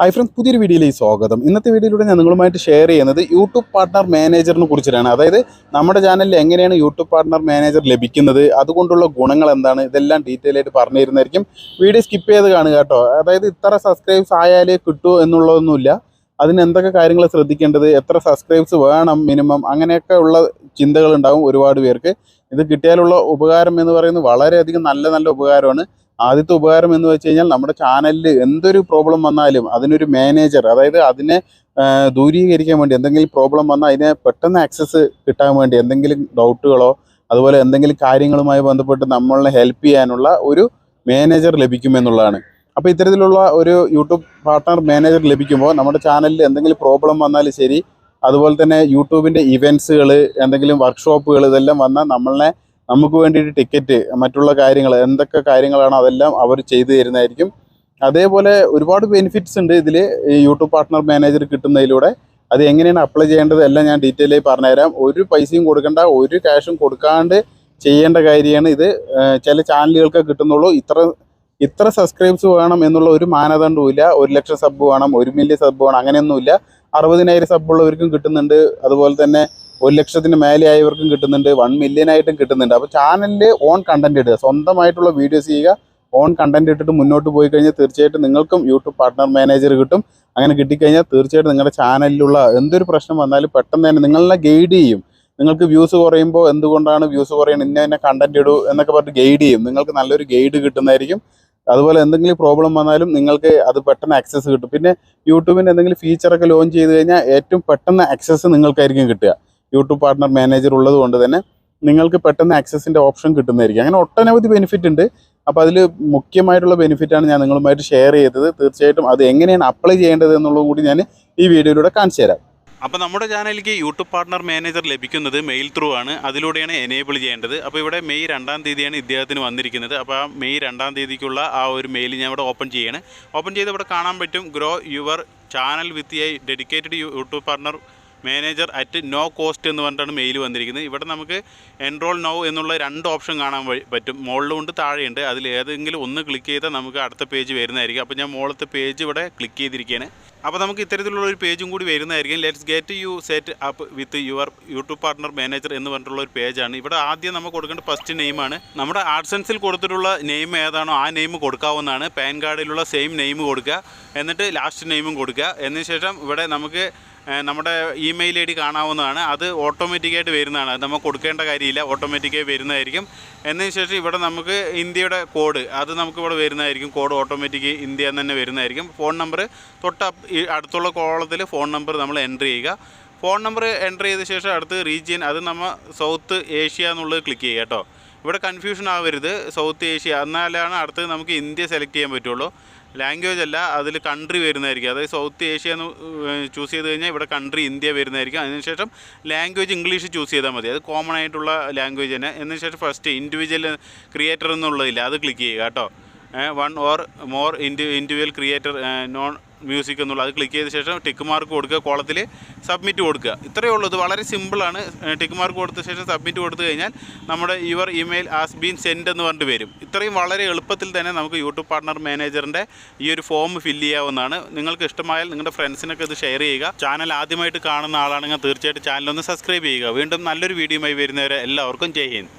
Hi friends പുതിയൊരു വീഡിയോയിലേക്ക് സ്വാഗതം. ഇന്നത്തെ വീഡിയോയിലൂടെ ഞാൻ നിങ്ങളുമായിട്ട് ഷെയർ ചെയ്യുന്നത് യൂട്യൂബ് പാർട്ട്ണർ മാനേജറിനെ കുറിച്ചിട്ടാണ്. അതായത് നമ്മുടെ ചാനലിൽ എങ്ങനെയാണ് യൂട്യൂബ് പാർട്ട്ണർ മാനേജർ ലഭിക്കുന്നത് അതുകൊണ്ടുള്ള ഗുണങ്ങൾ എന്താണ് ഇതെല്ലാം ഡീറ്റെയിൽ ആയിട്ട് പറഞ്ഞു തരുന്നതായിരിക്കും വീഡിയോ സ്കിപ്പ് ചെയ്ത് കാണുക കേട്ടോ. അതായത് ഇത്ര സബ്സ്ക്രൈബ്സ് ആയാലേ കിട്ടൂ എന്നുള്ളതൊന്നുമില്ല. അതിന് എന്തൊക്കെ കാര്യങ്ങൾ ശ്രദ്ധിക്കേണ്ടത് എത്ര സബ്സ്ക്രൈബ്സ് വേണം മിനിമം അങ്ങനെയൊക്കെ ഉള്ള ചിന്തകൾ ഉണ്ടാവും ഒരുപാട് പേർക്ക്. ഇത് കിട്ടിയാലുള്ള ഉപകാരം എന്ന് പറയുന്നത് വളരെയധികം നല്ല നല്ല ഉപകാരമാണ്. ആദ്യത്തെ ഉപകാരം എന്ന് വെച്ച് കഴിഞ്ഞാൽ നമ്മുടെ ചാനലിൽ എന്തൊരു പ്രോബ്ലം വന്നാലും അതിനൊരു മാനേജർ അതായത് അതിനെ ദൂരീകരിക്കാൻ വേണ്ടി എന്തെങ്കിലും പ്രോബ്ലം വന്നാൽ അതിനെ പെട്ടെന്ന് ആക്സസ് കിട്ടാൻ വേണ്ടി എന്തെങ്കിലും ഡൗട്ടുകളോ അതുപോലെ എന്തെങ്കിലും കാര്യങ്ങളുമായി ബന്ധപ്പെട്ട് നമ്മളെ ഹെൽപ്പ് ചെയ്യാനുള്ള ഒരു മാനേജർ ലഭിക്കുമെന്നുള്ളതാണ് അപ്പോൾ ഇത്തരത്തിലുള്ള ഒരു യൂട്യൂബ് പാർട്ട്ണർ മാനേജർ ലഭിക്കുമ്പോൾ നമ്മുടെ ചാനലിൽ എന്തെങ്കിലും പ്രോബ്ലം വന്നാൽ ശരി അതുപോലെ തന്നെ യൂട്യൂബിന്റെ ഇവന്റ്സുകൾ എന്തെങ്കിലും വർക്ക്ഷോപ്പുകൾ ഇതെല്ലാം വന്നാൽ നമ്മളെ നമുക്ക് വേണ്ടിയിട്ട് ടിക്കറ്റ് മറ്റുള്ള കാര്യങ്ങൾ എന്തൊക്കെ കാര്യങ്ങളാണ് അതെല്ലാം അവർ ചെയ്തു തരുന്നതായിരിക്കും. അതേപോലെ ഒരുപാട് ബെനിഫിറ്റ്സ് ഉണ്ട് ഇതിൽ. യൂട്യൂബ് പാർട്ട്ണർ മാനേജർ കിട്ടുന്നതിലൂടെ അത് എങ്ങനെയാണ് അപ്ലൈ ചെയ്യേണ്ടത് എല്ലാം ഞാൻ ഡീറ്റെയിൽ ആയി പറഞ്ഞുതരാം. ഒരു പൈസയും കൊടുക്കേണ്ട ഒരു ക്യാഷും കൊടുക്കാണ്ട് ചെയ്യേണ്ട കാര്യമാണ് ഇത്. ചില ചാനലുകൾക്ക് കിട്ടുന്നുള്ളൂ. ഇത്ര ഇത്ര സബ്സ്ക്രൈബ്സ് വേണം എന്നുള്ള ഒരു മാനദണ്ഡവും ഇല്ല. ഒരു ലക്ഷം സബ് വേണം ഒരു മില്യൺ സബ് വേണം അങ്ങനെയൊന്നുമില്ല. അറുപതിനായിരം സബ് ഉള്ളവർക്കും കിട്ടുന്നുണ്ട്. അതുപോലെ തന്നെ ഒരു ലക്ഷത്തിന് മേലെ ആയവർക്കും കിട്ടുന്നുണ്ട് വൺ മില്യൺ ആയിട്ടും കിട്ടുന്നുണ്ട്. അപ്പോൾ ചാനലിൽ ഓൺ കണ്ടന്റ് ഇടുക. സ്വന്തമായിട്ടുള്ള വീഡിയോസ് ചെയ്യുക ഓൺ കണ്ടന്റ് ഇട്ടിട്ട് മുന്നോട്ട് പോയി കഴിഞ്ഞാൽ തീർച്ചയായിട്ടും നിങ്ങൾക്കും യൂട്യൂബ് പാർട്ട്ണർ മാനേജർ കിട്ടും. അങ്ങനെ കിട്ടിക്കഴിഞ്ഞാൽ തീർച്ചയായിട്ടും നിങ്ങളുടെ ചാനലിലുള്ള എന്തൊരു പ്രശ്നം വന്നാലും പെട്ടെന്ന് തന്നെ നിങ്ങളെ ഗൈഡ് ചെയ്യും. നിങ്ങൾക്ക് വ്യൂസ് കുറയുമ്പോൾ എന്തുകൊണ്ടാണ് വ്യൂസ് കുറയുന്നത്? ഇന്ന ഇന്ന കണ്ടന്റ് ഇടൂ എന്നൊക്കെ പറഞ്ഞ് ഗൈഡ് ചെയ്യും. നിങ്ങൾക്ക് നല്ലൊരു ഗൈഡ് കിട്ടുന്നതായിരിക്കും. അതുപോലെ എന്തെങ്കിലും പ്രോബ്ലം വന്നാലും നിങ്ങൾക്ക് അത് പെട്ടെന്ന് ആക്സസ് കിട്ടും. പിന്നെ യൂട്യൂബിന്റെ എന്തെങ്കിലും ഫീച്ചറൊക്കെ ലോഞ്ച് ചെയ്ത് കഴിഞ്ഞാൽ ഏറ്റവും പെട്ടെന്ന് ആക്സസ് നിങ്ങൾക്കായിരിക്കും കിട്ടുക. യൂട്യൂബ് പാർട്ട്ണർ മാനേജർ ഉള്ളത് കൊണ്ട് തന്നെ നിങ്ങൾക്ക് പെട്ടെന്ന് ആക്സസിന്റെ ഓപ്ഷൻ കിട്ടുന്നതായിരിക്കും. അങ്ങനെ ഒട്ടനവധി ബെനിഫിറ്റ് ഉണ്ട്. അപ്പോൾ അതിൽ മുഖ്യമായിട്ടുള്ള ബെനിഫിറ്റാണ് ഞാൻ നിങ്ങളുമായിട്ട് ഷെയർ ചെയ്തത്. തീർച്ചയായിട്ടും അത് എങ്ങനെയാണ് അപ്ലൈ ചെയ്യേണ്ടത് എന്നുള്ളതും കൂടി ഞാൻ ഈ വീഡിയോയിലൂടെ കാണിച്ചു തരാം. അപ്പോൾ നമ്മുടെ ചാനലിലേക്ക് യൂട്യൂബ് പാർട്ണർ മാനേജർ ലഭിക്കുന്നത് മെയിൽ ത്രൂ ആണ്. അതിലൂടെയാണ് എനേബിൾ ചെയ്യേണ്ടത്. അപ്പോൾ ഇവിടെ മെയ് രണ്ടാം തീയതിയാണ് ഇദ്ദേഹത്തിന് വന്നിരിക്കുന്നത്. അപ്പോൾ ആ മെയ് രണ്ടാം തീയതിക്കുള്ള ആ ഒരു മെയിൽ ഞാൻ ഇവിടെ ഓപ്പൺ ചെയ്യാണ്. ഓപ്പൺ ചെയ്ത് ഇവിടെ കാണാൻ പറ്റും. Grow your channel with a dedicated YouTube partner manager at no cost എന്ന് പറഞ്ഞിട്ടാണ് മെയിൽ വന്നിരിക്കുന്നത്. ഇവിടെ നമുക്ക് എൻറോൾ നോ എന്നുള്ള രണ്ട് ഓപ്ഷൻ കാണാൻ പറ്റും. മുകളിലുണ്ട് താഴെയുണ്ട്. അതിൽ ഏതെങ്കിലും ഒന്ന് ക്ലിക്ക് ചെയ്താൽ നമുക്ക് അടുത്ത പേജ് വരുന്നതായിരിക്കും. അപ്പോൾ ഞാൻ മുകളിലത്തെ പേജ് ഇവിടെ ക്ലിക്ക് ചെയ്തിരിക്കുകയാണ്. അപ്പോൾ നമുക്ക് ഇത്തരത്തിലുള്ള ഒരു പേജും കൂടി വരുന്നതായിരിക്കും. Let's get you set up with your YouTube partner manager എന്ന് പറഞ്ഞിട്ടുള്ള ഒരു പേജാണ് ഇവിടെ ആദ്യം നമുക്ക് കൊടുക്കേണ്ട ഫസ്റ്റ് നെയിമാണ് നമ്മുടെ ആഡ്സൻസിൽ കൊടുത്തിട്ടുള്ള നെയിം ഏതാണോ ആ നെയിം കൊടുക്കാവുന്നതാണ്. പാൻ കാർഡിലുള്ള സെയിം നെയിം കൊടുക്കുക. എന്നിട്ട് ലാസ്റ്റ് നെയിമും കൊടുക്കുക. എന്നതിന് ശേഷം ഇവിടെ നമുക്ക് നമ്മുടെ ഇമെയിൽ ഐ ഡി കാണാവുന്നതാണ്. അത് ഓട്ടോമാറ്റിക്കായിട്ട് വരുന്നതാണ്. അത് നമ്മൾ കൊടുക്കേണ്ട കാര്യമില്ല. ഓട്ടോമാറ്റിക്കായി വരുന്നതായിരിക്കും. എന്നതിന് ശേഷം ഇവിടെ നമുക്ക് ഇന്ത്യയുടെ കോഡ് അത് നമുക്ക് ഇവിടെ വരുന്നതായിരിക്കും. കോഡ് ഓട്ടോമാറ്റിക് ഇന്ത്യ എന്ന് തന്നെ വരുന്നതായിരിക്കും. ഫോൺ നമ്പർ തൊട്ട് അടുത്തുള്ള കോളത്തിൽ ഫോൺ നമ്പർ നമ്മൾ എന്റർ ചെയ്യുക. ഫോൺ നമ്പർ എന്റർ ചെയ്ത ശേഷം അടുത്ത് റീജിയൻ അത് നമ്മൾ സൗത്ത് ഏഷ്യ എന്നുള്ളത് ക്ലിക്ക് ചെയ്യുക കേട്ടോ. ഇവിടെ കൺഫ്യൂഷൻ ആവരുത് സൗത്ത് ഏഷ്യ. എന്നാലാണ് അടുത്ത് നമുക്ക് ഇന്ത്യ സെലക്ട് ചെയ്യാൻ പറ്റുള്ളൂ. ലാംഗ്വേജ് അല്ല അതിൽ കൺട്രി വരുന്നതായിരിക്കും. അതായത് സൗത്ത് ഏഷ്യ എന്ന് ചൂസ് ചെയ്ത് കഴിഞ്ഞാൽ ഇവിടെ കൺട്രി ഇന്ത്യ വരുന്നതായിരിക്കും. അതിനുശേഷം ലാംഗ്വേജ് ഇംഗ്ലീഷ് ചൂസ് ചെയ്താൽ മതി. അത് കോമൺ ആയിട്ടുള്ള ലാംഗ്വേജ് തന്നെ. എന്നതിന് ശേഷം ഫസ്റ്റ് ഇൻഡിവിജ്വൽ ക്രിയേറ്റർ എന്നുള്ളതില്ല. അത് ക്ലിക്ക് ചെയ്യുക കേട്ടോ. One or more indi individual creator non music എന്നുള്ളത് അത് ക്ലിക്ക് ചെയ്ത ശേഷം ടിക്ക് മാർക്ക് കൊടുക്കുക കോളത്തിൽ സബ്മിറ്റ് കൊടുക്കുക. ഇത്രയേ ഉള്ളൂ. ഇത് വളരെ സിമ്പിളാണ് ടിക്ക് മാർക്ക് കൊടുത്ത ശേഷം സബ്മിറ്റ് കൊടുത്തു കഴിഞ്ഞാൽ നമ്മുടെ your email has been send എന്ന് പറഞ്ഞിട്ട് വരും. ഇത്രയും വളരെ എളുപ്പത്തിൽ തന്നെ നമുക്ക് യൂട്യൂബ് പാർട്ണർ മാനേജറിന്റെ ഈ ഒരു ഫോം ഫില്ല് ചെയ്യാവുന്നതാണ്. നിങ്ങൾക്ക് ഇഷ്ടമായാൽ നിങ്ങളുടെ ഫ്രണ്ട്സിനൊക്കെ ഇത് ഷെയർ ചെയ്യുക. ചാനൽ ആദ്യമായിട്ട് കാണുന്ന ആളാണെങ്കിൽ തീർച്ചയായിട്ടും ചാനലൊന്ന് സബ്സ്ക്രൈബ് ചെയ്യുക. വീണ്ടും നല്ലൊരു വീഡിയോയുമായി വരുന്നവരെ എല്ലാവർക്കും ജയ് ഹിന്ദ്.